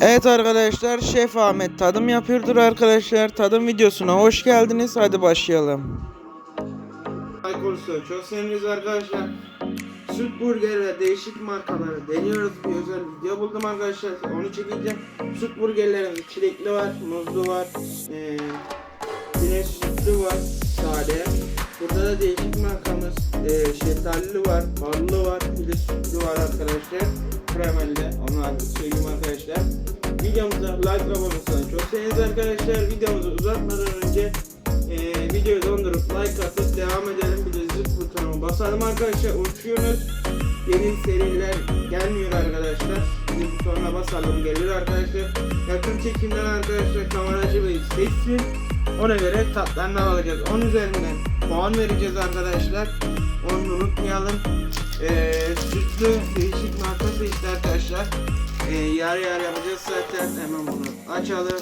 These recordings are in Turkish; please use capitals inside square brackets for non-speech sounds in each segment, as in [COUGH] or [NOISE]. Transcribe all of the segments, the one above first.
Evet arkadaşlar Şef Ahmet tadım yapıyordur arkadaşlar. Tadım videosuna hoş geldiniz. Hadi başlayalım. Kursu çok seviniz arkadaşlar. Süt burger ve değişik markaları deniyoruz. Bir özel video buldum arkadaşlar. Onu çekeceğim. Süt burgerlerimiz çilekli var, muzlu var, ee, güneş sütlü var, sade. Burada da değişik markamız ee, şeftalili var, ballı var, bir de sütlü var arkadaşlar. Kremeli de onu artık söyleyeyim arkadaşlar. Videomuza like ve abone çok seviniriz arkadaşlar. Videomuzu uzatmadan önce ee, videoyu dondurup like atıp devam edelim. Bir de zıp butonuna basalım arkadaşlar. Uçuyoruz. Yeni seriler gelmiyor arkadaşlar. Zıp butonuna basalım gelir arkadaşlar. Yakın çekimden arkadaşlar kameracı bey seçsin. Ona göre tatlarına bakacağız. 10 üzerinden puan vereceğiz arkadaşlar. Onu unutmayalım. Ee, sütlü değişik marka seçti arkadaşlar. Ee, yer yer yapacağız zaten. Hemen bunu açalım.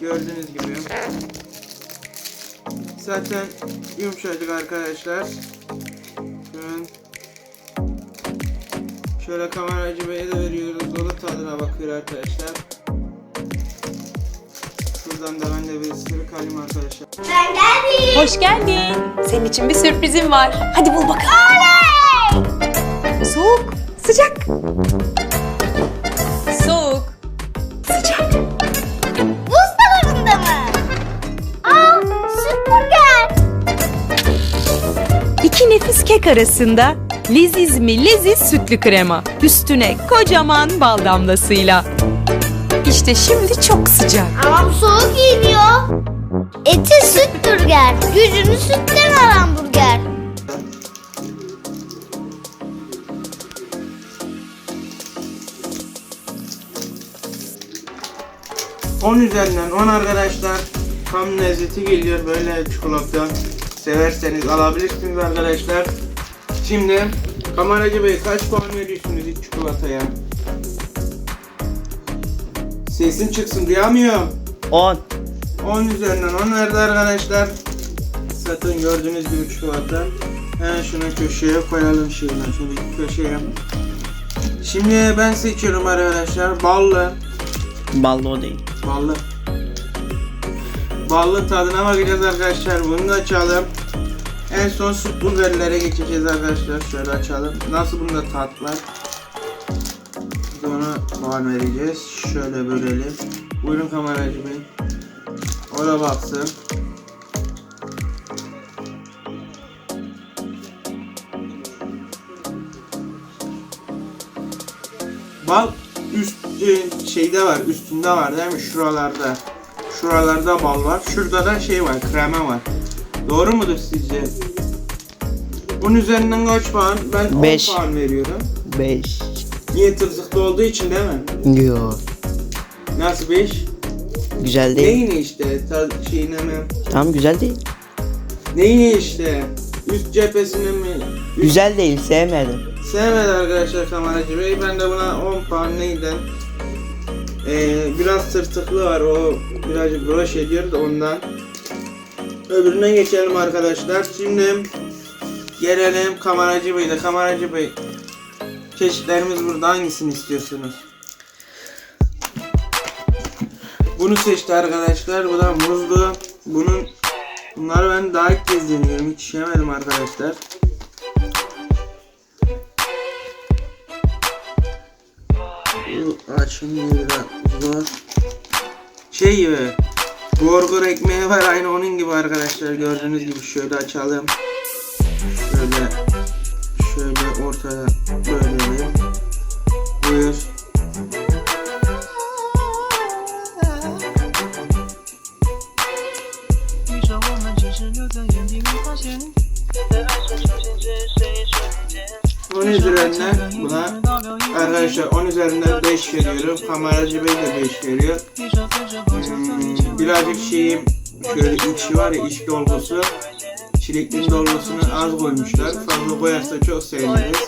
Gördüğünüz gibi. Zaten yumuşacık arkadaşlar. Şöyle, şöyle kameracı beye de veriyoruz. O da tadına bakıyor arkadaşlar. Şuradan da ben de bir ısırık alayım arkadaşlar. Ben geldim. Hoş geldin. Senin için bir sürprizim var. Hadi bul bakalım. Soğuk, sıcak. Soğuk, sıcak. Buzdolabında mı? Aa, süt burger. İki nefis kek arasında leziz mi leziz sütlü krema. Üstüne kocaman bal damlasıyla. İşte şimdi çok sıcak. Ama soğuk giyiniyor. Eti süt burger. Gücünü sütten alan burger. On üzerinden 10 arkadaşlar. Tam lezzeti geliyor böyle çikolata. Severseniz alabilirsiniz arkadaşlar. Şimdi kameracı bey kaç puan veriyorsunuz hiç çikolataya? Sesin çıksın duyamıyorum. 10. 10 üzerinden 10 verdi arkadaşlar. Zaten gördüğünüz gibi çikolata. Hemen şunu köşeye koyalım şuradan şöyle köşeye. Şimdi ben seçiyorum arkadaşlar. Ballı. Ballı o değil. Ballı. Ballı tadına bakacağız arkadaşlar. Bunu da açalım. En son süt burgerlere geçeceğiz arkadaşlar. Şöyle açalım. Nasıl bunda tat var? Ona puan vereceğiz. Şöyle bölelim. Buyurun kameracı bey. O da baksın. Bal üst e, şeyde var, üstünde var değil mi? Şuralarda. Şuralarda bal var. Şurada da şey var, krema var. Doğru mudur sizce? Bunun üzerinden kaç puan? Ben 10 Beş. puan veriyorum. 5. Niye tırtıklı olduğu için değil mi? Yo. Nasıl 5? Güzel değil. Neyini işte? Tad şeyine mi? Tamam güzel değil. Neyini işte? Üst cephesine mi? Üst Güzel değil sevmedim. Sevmedi arkadaşlar kameracı bey. Ben de buna 10 puan neyden? Ee, biraz tırtıklı var. O birazcık broş ediyor da ondan. Öbürüne geçelim arkadaşlar. Şimdi gelelim kameracı bey de. Kameracı bey. Çeşitlerimiz burada. Hangisini istiyorsunuz? Bunu seçti arkadaşlar. Bu da muzlu. Bunun Bunları ben daha ilk kez deniyorum. Hiç yemedim arkadaşlar. Bu açılmıyor biraz zor. Şey gibi. Burger ekmeği var aynı onun gibi arkadaşlar gördüğünüz gibi şöyle açalım. Şöyle şöyle ortada böyle 10 üzerinden buna arkadaşlar 10 üzerinden 5 veriyorum. Kameracı Bey de 5 veriyor. Hmm, birazcık şeyim şöyle içi var ya iç dolgusu. Çilekli dolgusunu az koymuşlar. Fazla koyarsa çok seviniriz.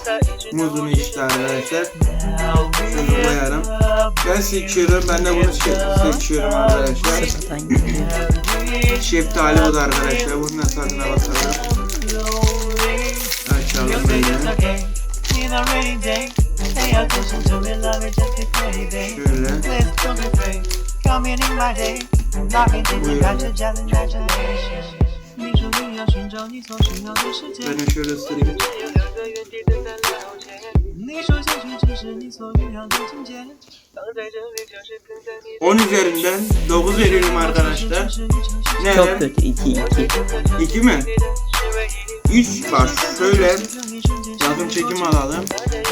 Muzunu işte arkadaşlar. Şunu koyarım. Ben seçiyorum. Ben de bunu seçiyorum arkadaşlar. Şeftali bu da arkadaşlar. Bunun da tadına bakalım. a rainy day. Pay attention to me, love is just a crazy. Please don't be afraid. Come in in my day. Knocking things about your just imagination. 你注定要寻找你所寻找的世界。只有两个原地的在流连。你说相信只是你所预料的情节，放在这里就是等待你的。 10 üzerinden 9 veriyorum arkadaşlar. 是你诚实 Neden? Çok kötü 2 2. 2 mi? 3 bak şöyle 让你瞬间 yakın çekim alalım.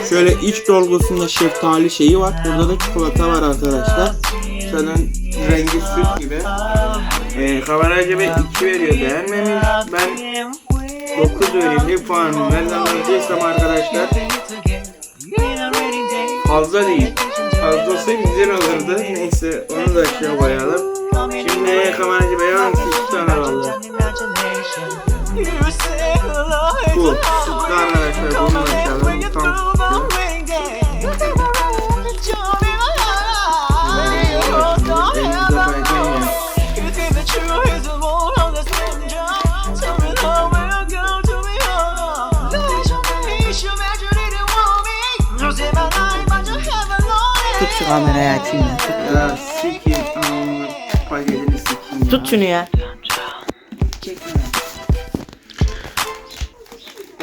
Şöyle iç dolgusunda şeftali şeyi var. Burada da çikolata var arkadaşlar. Zaten rengi süt gibi. Ee, kameracı bir 2 veriyor beğenmemiş. Ben 9 vereyim bir puanım. Ben de alacaksam arkadaşlar fazla değil. Fazla olsa güzel olurdu. Neyse onu da aşağı koyalım. Şimdi kameracı bey hangisi 2 tane aldı? Bu. Sütlü arkadaşlar bunu da kamerayı açayım ya. Tut. Ya sikeyim. Aman, Paketini sikeyim. ya. Tut şunu ya.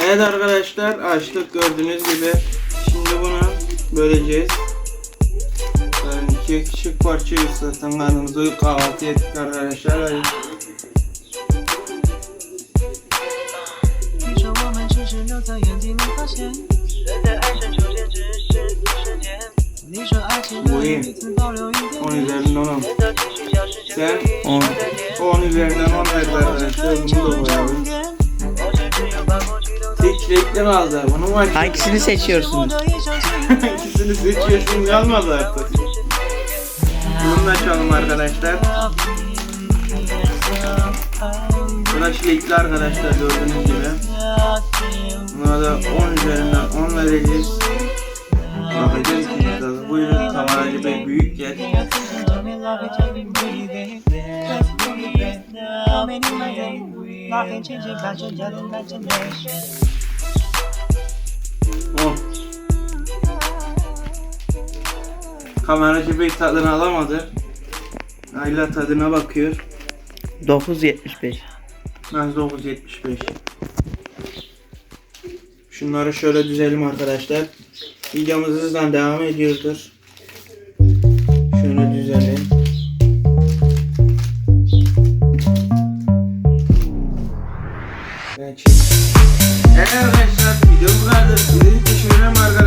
Evet arkadaşlar açtık gördüğünüz gibi. Şimdi bunu böleceğiz. Yani iki küçük parça zaten karnımızı kahvaltı ettik arkadaşlar. Hadi. koyayım. 10 üzerinden 10. Sen 10. 10 üzerinden 10 verdi arkadaşlar. Bunu da koyalım. Tek reklam aldı. Bunu var. Hangisini seçiyorsunuz? [LAUGHS] İkisini seçiyorsun kalmadı artık. Bunu da açalım arkadaşlar. Buna çilekli arkadaşlar gördüğünüz gibi. Buna da 10 üzerinden 10 vereceğiz. Gel. Oh. Kameracı bey tadını alamadı. Ayla tadına bakıyor. 9.75. Ben 975. Şunları şöyle düzelim arkadaşlar. Videomuz hızla devam ediyordur. Çek- Evet arkadaşlar video bu kadar. Sizin düşünürüm arkadaşlar.